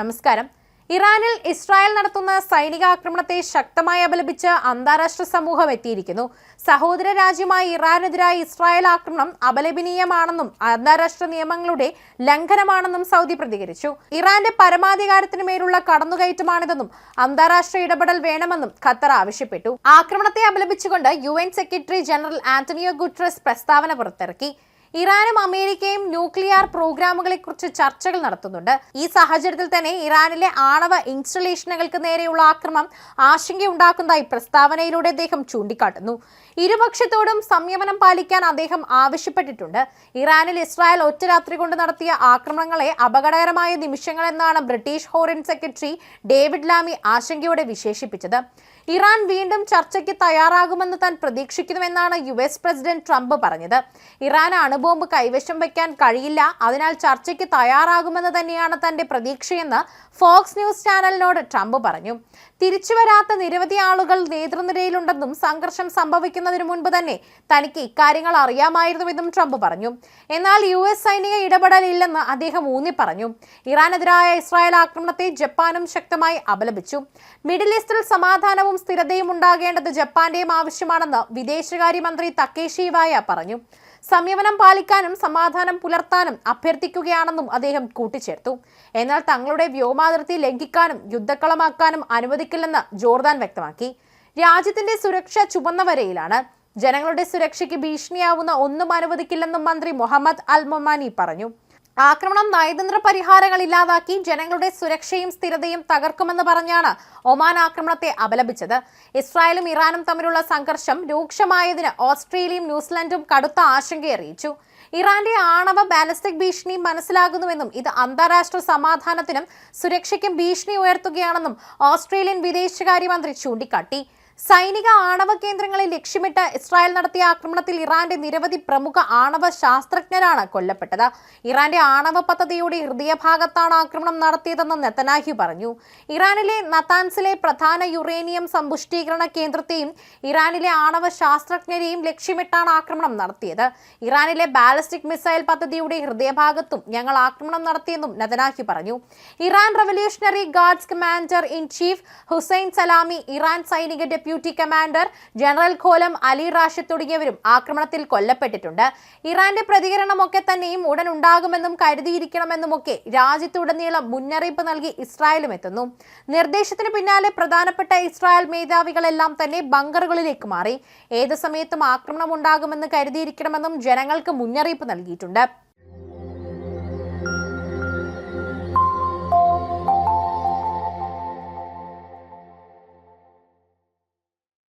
നമസ്കാരം. ഇറാനിൽ ഇസ്രായേൽ നടത്തുന്ന സൈനിക ആക്രമണത്തെ ശക്തമായി അപലപിച്ച് അന്താരാഷ്ട്ര സമൂഹം എത്തിയിരിക്കുന്നു. സഹോദര രാജ്യമായ ഇറാനെതിരായ ഇസ്രായേൽ ആക്രമണം അപലപനീയമാണെന്നും അന്താരാഷ്ട്ര നിയമങ്ങളുടെ ലംഘനമാണെന്നും സൗദി പ്രതികരിച്ചു. ഇറാന്റെ പരമാധികാരത്തിന് മേലുള്ള കടന്നുകയറ്റമാണിതെന്നും അന്താരാഷ്ട്ര ഇടപെടൽ വേണമെന്നും ഖത്തർ ആവശ്യപ്പെട്ടു. ആക്രമണത്തെ അപലപിച്ചുകൊണ്ട് U secretary general Antonio Guterres പ്രസ്താവന പുറത്തിറക്കി. ഇറാനും അമേരിക്കയും ന്യൂക്ലിയർ പ്രോഗ്രാമുകളെക്കുറിച്ച് ചർച്ചകൾ നടത്തുന്നുണ്ട്. ഈ സാഹചര്യത്തിൽ തന്നെ ഇറാനിലെ ആണവ ഇൻസ്റ്റലേഷനുകൾക്ക് നേരെയുള്ള ആക്രമം ആശങ്കയുണ്ടാക്കുന്നതായി പ്രസ്താവനയിലൂടെ അദ്ദേഹം ചൂണ്ടിക്കാട്ടുന്നു. ഇരുപക്ഷത്തോടും സംയമനം പാലിക്കാൻ അദ്ദേഹം ആവശ്യപ്പെട്ടിട്ടുണ്ട്. ഇറാനിൽ ഇസ്രായേൽ ഒറ്റ രാത്രി കൊണ്ട് നടത്തിയ ആക്രമണങ്ങളെ അപകടകരമായ നിമിഷങ്ങളെന്നാണ് British foreign secretary David Lammy ആശങ്കയോടെ വിശേഷിപ്പിച്ചത്. ഇറാൻ വീണ്ടും ചർച്ചയ്ക്ക് തയ്യാറാകുമെന്ന് താൻ പ്രതീക്ഷിക്കുന്നുവെന്നാണ് യു എസ് പ്രസിഡന്റ് ട്രംപ് പറഞ്ഞത്. ഇറാൻ അണുബോംബ് കൈവശം വയ്ക്കാൻ കഴിയില്ല. അതിനാൽ ചർച്ചയ്ക്ക് തയ്യാറാകുമെന്ന് തന്നെയാണ് തന്റെ പ്രതീക്ഷയെന്ന് ഫോക്സ് ന്യൂസ് ചാനലിനോട് ട്രംപ് പറഞ്ഞു. തിരിച്ചുവരാത്ത നിരവധി ആളുകൾ നേതൃനിരയിലുണ്ടെന്നും സംഘർഷം സംഭവിക്കുന്നതിന് മുൻപ് തന്നെ തനിക്ക് ഇക്കാര്യങ്ങൾ അറിയാമായിരുന്നുവെന്നും ട്രംപ് പറഞ്ഞു. എന്നാൽ യു എസ് സൈനിക ഇടപെടലില്ലെന്ന് അദ്ദേഹം ഊന്നി പറഞ്ഞു ഇറാനെതിരായ ഇസ്രായേൽ ആക്രമണത്തെ ജപ്പാനും ശക്തമായി അപലപിച്ചു. മിഡിൽ ഈസ്റ്റിൽ സമാധാനവും സ്ഥിരതയും ഉണ്ടാകേണ്ടത് ജപ്പാന്റെയും ആവശ്യമാണെന്ന് വിദേശകാര്യമന്ത്രി തക്കേഷി വായ പറഞ്ഞു. സംയമനം പാലിക്കാനും സമാധാനം പുലർത്താനും അഭ്യർത്ഥിക്കുകയാണെന്നും അദ്ദേഹം കൂട്ടിച്ചേർത്തു. എന്നാൽ തങ്ങളുടെ വ്യോമാതിർത്തി ലംഘിക്കാനും യുദ്ധക്കളമാക്കാനും അനുവദിക്കില്ലെന്ന് ജോർദാൻ വ്യക്തമാക്കി. രാജ്യത്തിന്റെ സുരക്ഷ ചുമന്നവരയിലാണ് ജനങ്ങളുടെ സുരക്ഷയ്ക്ക് ഭീഷണിയാവുന്ന ഒന്നും അനുവദിക്കില്ലെന്നും മന്ത്രി മുഹമ്മദ് അൽ മൊമാനി പറഞ്ഞു. ആക്രമണം നയതന്ത്ര പരിഹാരങ്ങൾ ഇല്ലാതാക്കി ജനങ്ങളുടെ സുരക്ഷയും സ്ഥിരതയും തകർക്കുമെന്ന് പറഞ്ഞാണ് ഒമാൻ ആക്രമണത്തെ അപലപിച്ചത്. ഇസ്രായേലും ഇറാനും തമ്മിലുള്ള സംഘർഷം രൂക്ഷമായതിന് ഓസ്ട്രേലിയയും ന്യൂസിലൻഡും കടുത്ത ആശങ്കയറിയിച്ചു. ഇറാന്റെ ആണവ ബാലിസ്റ്റിക് ഭീഷണി മനസ്സിലാകുന്നുവെന്നും ഇത് അന്താരാഷ്ട്ര സമാധാനത്തിനും സുരക്ഷയ്ക്കും ഭീഷണി ഉയർത്തുകയാണെന്നും ഓസ്ട്രേലിയൻ വിദേശകാര്യമന്ത്രി ചൂണ്ടിക്കാട്ടി. സൈനിക ആണവ കേന്ദ്രങ്ങളെ ലക്ഷ്യമിട്ട് ഇസ്രായേൽ നടത്തിയ ആക്രമണത്തിൽ ഇറാന്റെ നിരവധി പ്രമുഖ ആണവ ശാസ്ത്രജ്ഞരാണ് കൊല്ലപ്പെട്ടത്. ഇറാന്റെ ആണവ പദ്ധതിയുടെ ഹൃദയഭാഗത്താണ് ആക്രമണം നടത്തിയതെന്ന് നെത്തനാഹി പറഞ്ഞു. ഇറാനിലെ നത്താൻസിലെ പ്രധാന യുറേനിയം സമ്പുഷ്ടീകരണ കേന്ദ്രത്തെയും ഇറാനിലെ ആണവ ശാസ്ത്രജ്ഞരെയും ലക്ഷ്യമിട്ടാണ് ആക്രമണം നടത്തിയത്. ഇറാനിലെ ബാലിസ്റ്റിക് മിസൈൽ പദ്ധതിയുടെ ഹൃദയഭാഗത്തും ഞങ്ങൾ ആക്രമണം നടത്തിയെന്നും നെതനാഹി പറഞ്ഞു. Iran revolutionary guards commander in chief Hussein Salami Iran സൈനിക deputy commander general Gholam Ali Rashid തുടങ്ങിയവരും ആക്രമണത്തിൽ കൊല്ലപ്പെട്ടിട്ടുണ്ട്. ഇറാന്റെ പ്രതികരണമൊക്കെ തന്നെയും ഉടൻ ഉണ്ടാകുമെന്നും കരുതിയിരിക്കണമെന്നുമൊക്കെ രാജ്യത്തുടനീളം മുന്നറിയിപ്പ് നൽകി ഇസ്രായേലും എത്തുന്നു. നിർദ്ദേശത്തിന് പിന്നാലെ പ്രധാനപ്പെട്ട ഇസ്രായേൽ മേധാവികളെല്ലാം തന്നെ ബങ്കറുകളിലേക്ക് മാറി. ഏത് സമയത്തും ആക്രമണം ഉണ്ടാകുമെന്ന് കരുതിയിരിക്കണമെന്നും ജനങ്ങൾക്ക് മുന്നറിയിപ്പ് നൽകിയിട്ടുണ്ട്.